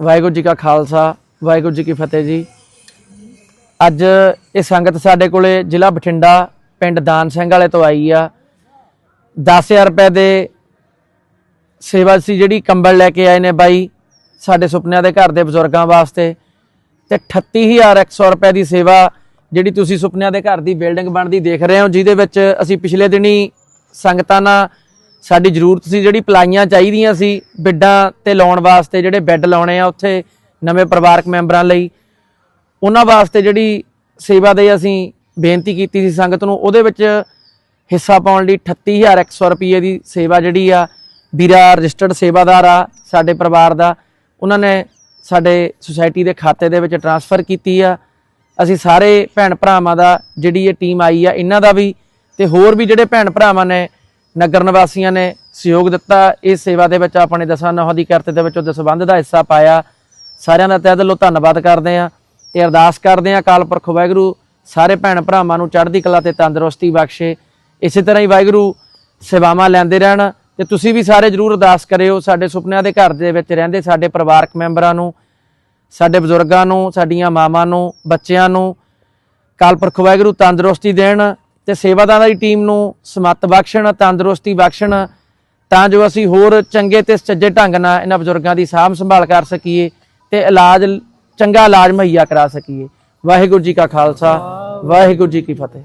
ਵਾਹਿਗੁਰੂ ਜੀ ਕਾ ਖਾਲਸਾ, ਵਾਹਿਗੁਰੂ ਜੀ ਕੀ ਫਤਿਹ ਜੀ। ਅੱਜ ਇਹ ਸੰਗਤ ਸਾਡੇ ਕੋਲੇ ਜ਼ਿਲ੍ਹਾ ਬਠਿੰਡਾ, ਪਿੰਡ ਦਾਨ ਸਿੰਘ ਵਾਲੇ ਤੋਂ ਆਈ ਆ। 10000 ਰੁਪਏ ਦੇ ਸੇਵਾ ਸੀ ਜਿਹੜੀ ਕੰਬਲ ਲੈ ਕੇ ਆਏ ਨੇ ਬਾਈ ਸਾਡੇ ਸੁਪਨਿਆਂ ਦੇ ਘਰ ਦੇ ਬਜ਼ੁਰਗਾਂ ਵਾਸਤੇ। ਤੇ 38100 ਰੁਪਏ ਦੀ ਸੇਵਾ ਜਿਹੜੀ ਤੁਸੀਂ ਸੁਪਨਿਆਂ ਦੇ ਘਰ ਦੀ ਬਿਲਡਿੰਗ ਬਣਦੀ ਦੇਖ ਰਹੇ ਹੋ, ਜਿਹਦੇ ਵਿੱਚ ਅਸੀਂ ਪਿਛਲੇ ਦਿਨੀ ਸੰਗਤਾਂ ਨਾਲ ਸਾਡੀ ਜ਼ਰੂਰਤ ਸੀ ਜਿਹੜੀ ਪਲਾਈਆਂ ਚਾਹੀਦੀਆਂ ਸੀ ਬਿੱਡਾਂ ਤੇ ਲਾਉਣ ਵਾਸਤੇ, ਜਿਹੜੇ ਬੈੱਡ ਲਾਉਣੇ ਆ ਉੱਥੇ ਨਵੇਂ ਪਰਿਵਾਰਕ ਮੈਂਬਰਾਂ ਲਈ। ਉਹਨਾਂ ਵਾਸਤੇ ਜਿਹੜੀ ਸੇਵਾ ਦੇ ਅਸੀਂ ਬੇਨਤੀ ਕੀਤੀ ਸੀ ਸੰਗਤ ਨੂੰ, ਉਹਦੇ ਵਿੱਚ ਹਿੱਸਾ ਪਾਉਣ ਲਈ 38100 ਰੁਪਏ ਦੀ ਸੇਵਾ ਜਿਹੜੀ ਆ, ਵੀਰਾ ਰਜਿਸਟਰਡ ਸੇਵਾਦਾਰ ਆ ਸਾਡੇ ਪਰਿਵਾਰ ਦਾ। ਉਹਨਾਂ ਨੇ ਸਾਡੇ ਸੁਸਾਇਟੀ ਦੇ ਖਾਤੇ ਦੇ ਵਿੱਚ ਟਰਾਂਸਫਰ ਕੀਤੀ ਆ। ਅਸੀਂ ਸਾਰੇ ਭੈਣ ਭਰਾਵਾਂ ਦਾ, ਜਿਹੜੀ ਇਹ ਟੀਮ ਆਈ ਆ, ਇਹਨਾਂ ਦਾ ਵੀ ਤੇ ਹੋਰ ਵੀ ਜਿਹੜੇ ਭੈਣ ਭਰਾਵਾਂ ਨੇ ਨਗਰ ਨਿਵਾਸੀਆਂ ਨੇ ਸਹਿਯੋਗ ਦਿੱਤਾ। ਇਸ ਸੇਵਾ ਦੇ ਵਿੱਚ ਆਪਣੇ ਦਸਾਂ ਨੌਹਾਂ ਦੀ ਕਰਤੇ ਦੇ ਵਿੱਚ ਉਹ ਸੰਬੰਧ ਦਾ ਹਿੱਸਾ ਪਾਇਆ। ਸਾਰਿਆਂ ਦਾ ਤਹਿ ਦਿਲੋਂ ਧੰਨਵਾਦ ਕਰਦੇ ਆ ਤੇ ਅਰਦਾਸ ਕਰਦੇ ਆ ਅਕਾਲ ਪੁਰਖ ਵਾਹਿਗੁਰੂ, ਸਾਰੇ ਭੈਣ ਭਰਾਵਾਂ ਨੂੰ ਚੜ੍ਹਦੀ ਕਲਾ ਤੇ ਤੰਦਰੁਸਤੀ ਬਖਸ਼ੇ। ਇਸੇ ਤਰ੍ਹਾਂ ਹੀ ਵਾਹਿਗੁਰੂ, ਸੇਵਾਵਾਂ ਲੈਂਦੇ ਰਹਿਣ ਤੇ ਤੁਸੀਂ ਵੀ ਸਾਰੇ ਜਰੂਰ ਅਰਦਾਸ ਕਰਿਓ। ਸਾਡੇ ਸੁਪਨਿਆਂ ਦੇ ਘਰ ਦੇ ਵਿੱਚ ਰਹਿੰਦੇ ਸਾਡੇ ਪਰਿਵਾਰਕ ਮੈਂਬਰਾਂ ਨੂੰ, ਸਾਡੇ ਬਜ਼ੁਰਗਾਂ ਨੂੰ, ਸਾਡੀਆਂ ਮਾਵਾਂ ਨੂੰ, ਬੱਚਿਆਂ ਨੂੰ ਕਾਲ ਪੁਰਖ ਵਾਹਿਗੁਰੂ ਤੰਦਰੁਸਤੀ ਦੇਣ। ਤੇ ਸੇਵਾਦਾਰਾਂ ਦੀ ਟੀਮ ਨੂੰ ਸਮੱਤ ਬਖਸ਼ਣ, ਤੰਦਰੁਸਤੀ ਬਖਸ਼ਣ, ਤਾਂ ਜੋ ਅਸੀਂ ਹੋਰ ਚੰਗੇ ਤੇ ਸੱਜੇ ਢੰਗ ਨਾਲ ਇਹਨਾਂ ਬਜ਼ੁਰਗਾਂ ਦੀ ਸਾਂਭ ਸੰਭਾਲ ਕਰ ਸਕੀਏ ਤੇ ਇਲਾਜ, ਚੰਗਾ ਇਲਾਜ ਮੁਹੱਈਆ ਕਰਾ ਸਕੀਏ। ਵਾਹਿਗੁਰੂ ਜੀ ਕਾ ਖਾਲਸਾ, ਵਾਹਿਗੁਰੂ ਜੀ ਕੀ ਫਤਿਹ।